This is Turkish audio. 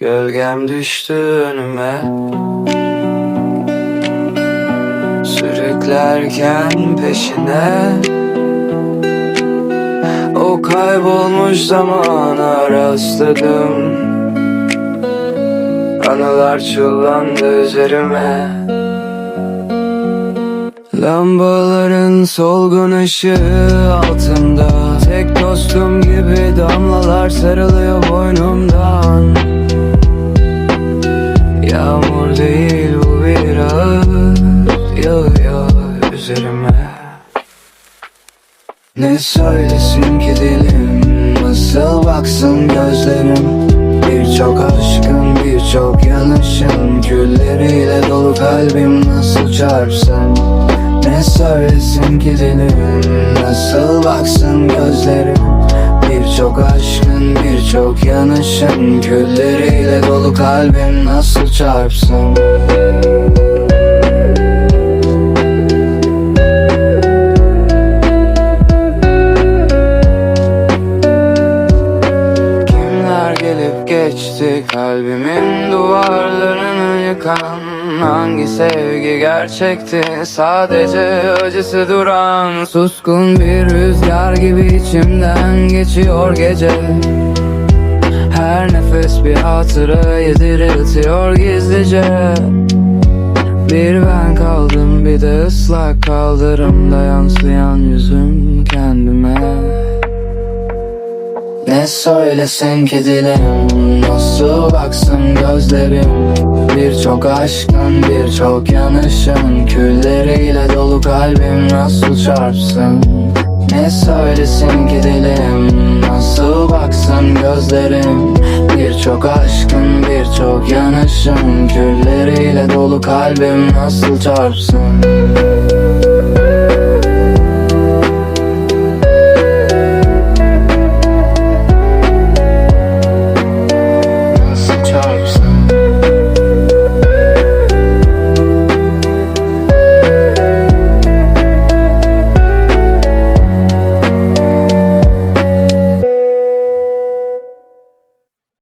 Gölgem düştü önüme. Sürüklerken peşine. O kaybolmuş zamana rastladım. Anılar çullandı üzerime. Lambaların solgun ışığı altında. Tek dostum gibi damlalar sarılıyor değil bu bir ağıt Yağıyor üzerime. Ne söylesin ki dilim? Nasıl baksın gözlerim? Birçok aşkın birçok yanışın Külleriyle dolu kalbim nasıl çarpsın Ne söylesin ki dilim? Nasıl baksın gözlerim Birçok aşkın birçok yanışın Külleriyle dolu kalbim nasıl çarpsın geçti kalbimin duvarlarını yıkan. Hangi sevgi gerçekti? Sadece acısı duran Suskun bir rüzgar gibi içimden geçiyor gece. Her nefes bir hatırayı diriltiyor gizlice. Bir ben kaldım bir de ıslak kaldırımda yansıyan yüzüm kendime ne söylesin ki dilim Nasıl baksın gözlerim? Birçok aşkın birçok yanışın Külleriyle dolu kalbim nasıl çarpsın? Ne söylesin ki dilim Nasıl baksın gözlerim? Birçok aşkın birçok yanışın Külleriyle dolu kalbim nasıl çarpsın